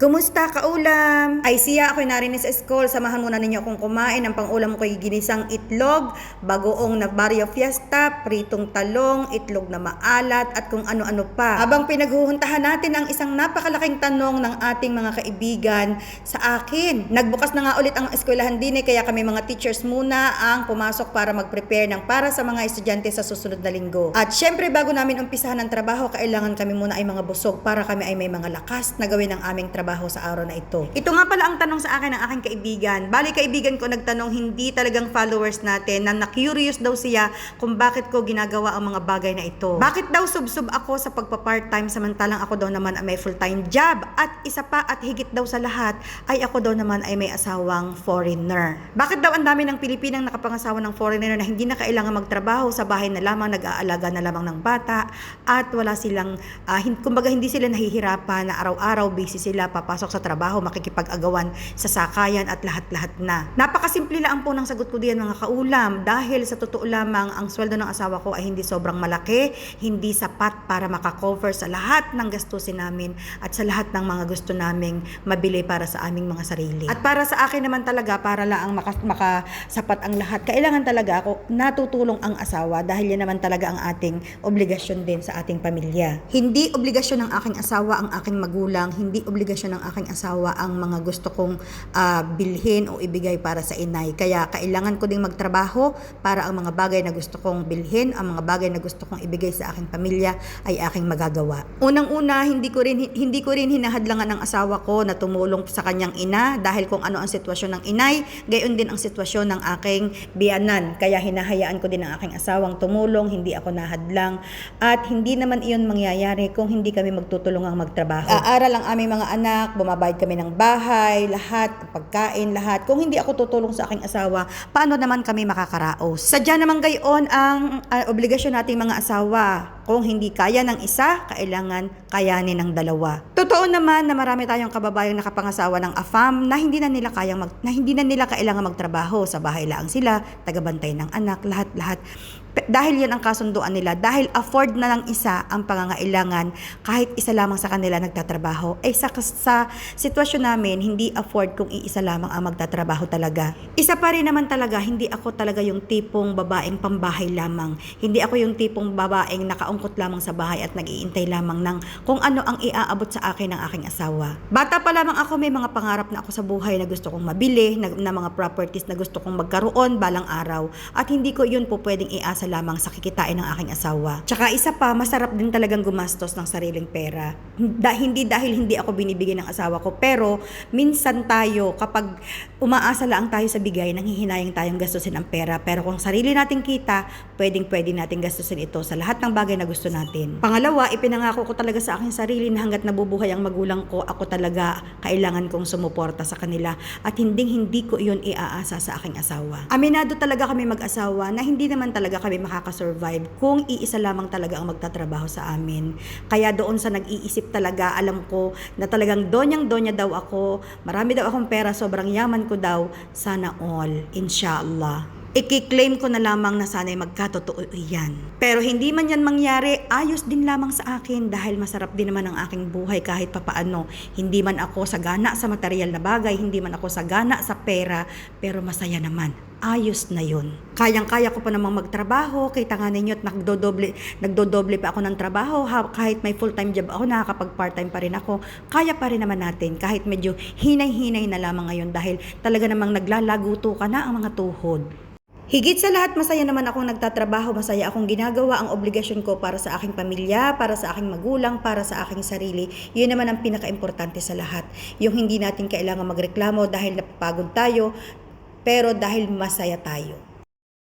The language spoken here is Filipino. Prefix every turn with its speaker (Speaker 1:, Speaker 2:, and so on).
Speaker 1: Kumusta kaulam? Ay siya ako'y narinig sa school. Samahan muna ninyo akong kumain. Ang pangulam ko'y ginisang itlog, bagoong na barrio fiesta, pritong talong, itlog na maalat at kung ano-ano pa. Habang pinaghuhuntahan natin ang isang napakalaking tanong ng ating mga kaibigan sa akin. Nagbukas na nga ulit ang eskwelahan din eh, kaya kami mga teachers muna ang pumasok para mag-prepare ng para sa mga estudyante sa susunod na linggo. At syempre bago namin umpisahan ang trabaho, kailangan kami muna ay mga busog para kami ay may mga lakas na gawin ang aming trabaho sa araw na ito. Ito nga pala ang tanong sa akin ng aking kaibigan. Bali kaibigan ko nagtanong hindi talagang followers natin na na-curious daw siya kung bakit ko ginagawa ang mga bagay na ito. Bakit daw sub-sub ako sa pagpa-part-time samantalang ako daw naman ay may full-time job at isa pa at higit daw sa lahat ay ako daw naman ay may asawang foreigner. Bakit daw ang dami ng Pilipinang nakapangasawa ng foreigner na hindi na kailangan magtrabaho sa bahay na lamang nag-aalaga na lamang ng bata at wala silang ah, hin- kumbaga hindi sila nahihirapan na araw-araw busy sila papasok sa trabaho makikipag-agawan sa sakayan at lahat-lahat na. Napakasimple lang po ng sagot ko diyan mga kaulam dahil sa totoo lamang ang sweldo ng asawa ko ay hindi sobrang malaki, hindi sapat para makakover sa lahat ng gastusin namin at sa lahat ng mga gusto naming mabili para sa aming mga sarili. At para sa akin naman talaga para lang maka, makasapat ang lahat, kailangan talaga ako natutulong ang asawa dahil yan naman talaga ang ating obligasyon din sa ating pamilya. Hindi obligasyon ng aking asawa ang aking magulang, hindi obligasyon ng aking asawa ang mga gusto kong ah, bilhin o ibigay para sa inay. Kaya kailangan ko ding magtrabaho para ang mga bagay na gusto kong bilhin, ang mga bagay na gusto kong ibigay sa aking pamilya ay aking magagawa. Unang-una, hindi ko rin hindi ko rin hinahadlangan ng asawa ko na tumulong sa kanyang ina dahil kung ano ang sitwasyon ng inay, gayon din ang sitwasyon ng aking biyanan. Kaya hinahayaan ko din ang aking asawang tumulong, hindi ako nahadlang at hindi naman iyon mangyayari kung hindi kami magtutulungang magtrabaho. Aaral ang aming mga anak, bumabayad kami ng bahay, lahat, pagkain, lahat. Kung hindi ako tutulong sa aking asawa, paano naman kami makakaraos? Sadya naman gayon ang ah, obligasyon nating mga asawa. Kung hindi kaya ng isa, kailangan kayanin ng dalawa. Totoo naman na marami tayong kababayang nakapangasawa ng AFAM na hindi na nila kayang mag, na hindi na nila kailangan magtrabaho sa bahay lang sila, tagabantay ng anak, lahat-lahat. Dahil yan ang kasunduan nila, dahil afford na lang isa ang pangangailangan kahit isa lamang sa kanila nagtatrabaho. Eh sa, sa sitwasyon namin, hindi afford kung iisa lamang ang magtatrabaho talaga. Isa pa rin naman talaga, hindi ako talaga yung tipong babaeng pambahay lamang. Hindi ako yung tipong babaeng nakaungkot lamang sa bahay at nag-iintay lamang ng kung ano ang iaabot sa akin ng aking asawa. Bata pa lamang ako, may mga pangarap na ako sa buhay na gusto kong mabili, na, na mga properties na gusto kong magkaroon balang araw. At hindi ko yun po pwedeng iasa lamang sa kikitain ng aking asawa. Tsaka isa pa, masarap din talagang gumastos ng sariling pera. Da, hindi dahil hindi ako binibigyan ng asawa ko, pero minsan tayo, kapag umaasa lang tayo sa bigay, nanghihinayang tayong gastusin ang pera. Pero kung sarili nating kita, pwedeng pwede nating gastusin ito sa lahat ng bagay na gusto natin. Pangalawa, ipinangako ko talaga sa aking sarili na hanggat nabubuhay ang magulang ko, ako talaga kailangan kong sumuporta sa kanila at hindi hindi ko iyon iaasa sa aking asawa. Aminado talaga kami mag-asawa na hindi naman talaga kami makakasurvive kung iisa lamang talaga ang magtatrabaho sa amin. Kaya doon sa nag-iisip talaga, alam ko na talagang donyang-donya daw ako, marami daw akong pera, sobrang yaman ko daw, sana all, inshallah. Ikiklaim ko na lamang na sana'y magkatotoo yan. Pero hindi man yan mangyari, ayos din lamang sa akin dahil masarap din naman ang aking buhay kahit papaano. Hindi man ako sagana sa material na bagay, hindi man ako sagana sa pera, pero masaya naman. Ayos na yun. Kayang-kaya ko pa namang magtrabaho, kita nga ninyo at nagdodoble, nagdodoble pa ako ng trabaho. Kahit may full-time job ako, nakakapag part-time pa rin ako. Kaya pa rin naman natin kahit medyo hinay-hinay na lamang ngayon dahil talaga namang naglalaguto ka na ang mga tuhod. Higit sa lahat, masaya naman akong nagtatrabaho, masaya akong ginagawa ang obligasyon ko para sa aking pamilya, para sa aking magulang, para sa aking sarili. Yun naman ang pinaka-importante sa lahat. Yung hindi natin kailangan magreklamo dahil napapagod tayo, pero dahil masaya tayo.